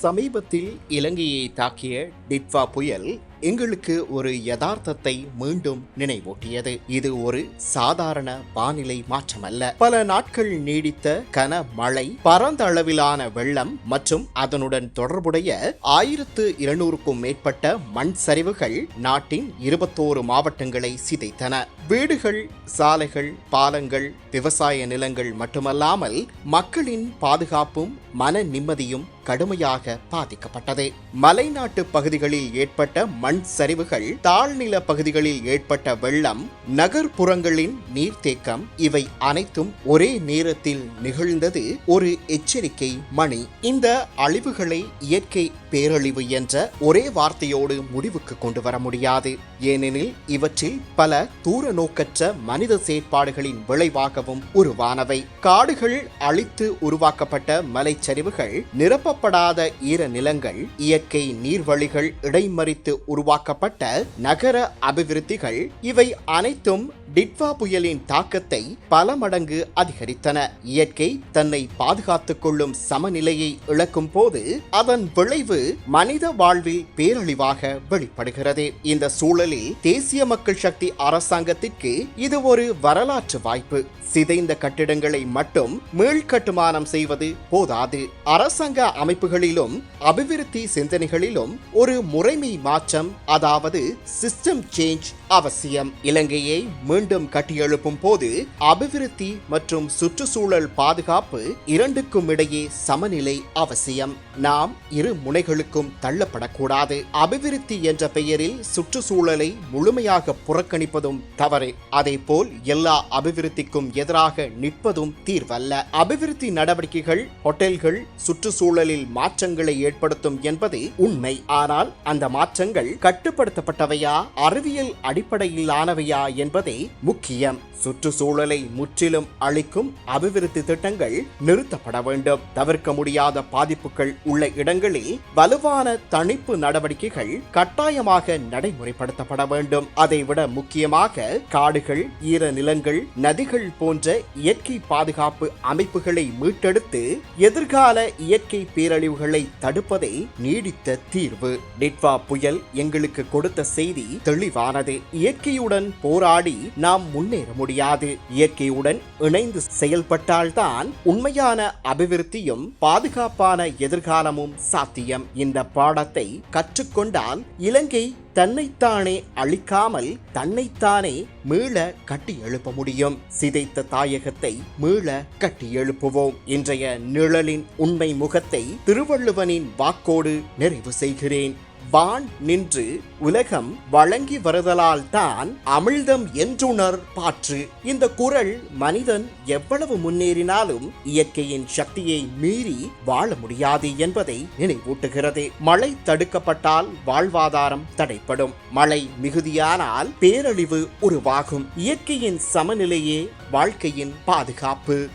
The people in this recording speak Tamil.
சமீபத்தில் இலங்கையை தாக்கிய டிட்வா புயல் எங்களுக்கு ஒரு யதார்த்தத்தை மீண்டும் நினைவூட்டியது. இது ஒரு சாதாரண வானிலை மாற்றமல்ல. பல நாட்கள் நீடித்த கன மழை பரந்த அளவிலான வெள்ளம் மற்றும் அதனுடன் தொடர்புடைய ஆயிரத்து இருநூறுக்கும் மேற்பட்ட மண் சரிவுகள் நாட்டின் இருபத்தோரு மாவட்டங்களை சிதைத்தன. வீடுகள் சாலைகள் பாலங்கள் விவசாய நிலங்கள் மட்டுமல்லாமல் மக்களின் பாதுகாப்பும் மன நிம்மதியும் கடுமையாக பாதிக்கப்பட்டது. மலைநாட்டு பகுதிகளில் ஏற்பட்ட மண் சரிவுகள் தாழ்நில பகுதிகளில் ஏற்பட்ட வெள்ளம் நகர்ப்புறங்களின் நீர்த்தேக்கம் இவை அனைத்தும் ஒரே நேரத்தில் நிகழ்ந்தது ஒரு எச்சரிக்கை மணி. இந்த அழிவுகளை இயற்கை பேரழிவு என்ற ஒரே வார்த்தையோடு முடிவுக்கு கொண்டு வர முடியாது. ஏனெனில் இவற்றில் பல தூர நோக்கற்ற மனித செயற்பாடுகளின் விளைவாகவும் உருவானவை. காடுகள் அழித்து உருவாக்கப்பட்ட மலைச்சரிவுகள் நிரப்பப்படாத ஈர நிலங்கள் இயற்கை நீர்வழிகள் இடைமறித்து உருவாக்கப்பட்ட நகர அபிவிருத்திகள் இவை அனைத்தும் டிட்வா புயலின் தாக்கத்தை பல மடங்கு அதிகரித்தன. இயற்கை தன்னை பாதுகாத்துக் கொள்ளும் சமநிலையை இழக்கும் போது அதன் விளைவு மனித வாழ்வில் பேரழிவாக வெளிப்படுகிறது. இந்த சூழலில் தேசிய மக்கள் சக்தி அரசாங்கத்திற்கு இது ஒரு வரலாற்று வாய்ப்பு. சிதைந்த கட்டிடங்களை மட்டும் மீள்கட்டுமானம் செய்வது போதாது. அரசாங்க அமைப்புகளிலும் அபிவிருத்தி சிந்தனைகளிலும் ஒரு முறைமை மாற்றம் அதாவது சிஸ்டம் சேஞ்ச் அவசியம். இலங்கையை மீண்டும் கட்டியெழுப்பும் போது அபிவிருத்தி மற்றும் சுற்றுச்சூழல் பாதுகாப்பு இரண்டுக்கும் இடையே சமநிலை அவசியம். நாம் இரு முனைகளுக்கும் தள்ளப்படக்கூடாது. அபிவிருத்தி என்ற பெயரில் சுற்றுச்சூழலை முழுமையாக புறக்கணிப்பதும் தவறு. அதேபோல் எல்லா அபிவிருத்திக்கும் எதிராக நிற்பதும் தீர்வல்ல. அபிவிருத்தி நடவடிக்கைகள் ஹோட்டல்கள் சுற்றுச்சூழலில் மாற்றங்களை ஏற்படுத்தும் என்பது உண்மை. ஆனால் அந்த மாற்றங்கள் கட்டுப்படுத்தப்பட்டவையா? அறிவியல் அடிப்படையிலானவையா என்பதே முக்கியம். சுற்றுச்சூழலை முற்றிலும் அளிக்கும் அபிவிருத்தி திட்டங்கள் நிறுத்தப்பட வேண்டும். தவிர்க்க முடியாத பாதிப்புகள் உள்ள இடங்களில் வலுவான தணிப்பு நடவடிக்கைகள் கட்டாயமாக நடைமுறைப்படுத்தப்பட வேண்டும். அதைவிட முக்கியமாக காடுகள் ஈர நிலங்கள் நதிகள் போன்ற இயற்கை பாதுகாப்பு அமைப்புகளை மீட்டெடுத்து எதிர்கால இயற்கை பேரழிவுகளை தடுப்பதே நீடித்த தீர்வு. டிட்வா புயல் எங்களுக்கு கொடுத்த செய்தி தெளிவானது. இயற்கையுடன் போராடி நாம் முன்னேற முடியாது. இயற்கையுடன் இணைந்து செயல்பட்டால்தான் உண்மையான அபிவிருத்தியும் பாதுகாப்பான எதிர்காலமும் சாத்தியம். இந்த பாடத்தை கற்றுக்கொண்டால் இலங்கை தன்னைத்தானே அழிக்காமல் தன்னைத்தானே மீள கட்டி எழுப்ப முடியும். சிதைத்த தாயகத்தை மீள கட்டி எழுப்புவோம். இன்றைய நிழலின் உண்மை முகத்தை திருவள்ளுவனின் வாக்கோடு நிறைவு செய்கிறேன். வான் நின்று உலகம் வழங்கி வருதலால் தான் அமிழ்தம் என்றுணர் பாற்று. இந்த குரல் மனிதன் எவ்வளவு முன்னேறினாலும் இயற்கையின் சக்தியை மீறி வாழ முடியாது என்பதை நினைவூட்டுகிறது. மழை தடுக்கப்பட்டால் வாழ்வாதாரம் தடைப்படும். மழை மிகுதியானால் பேரழிவு உருவாகும். இயற்கையின் சமநிலையே வாழ்க்கையின் பாதுகாப்பு.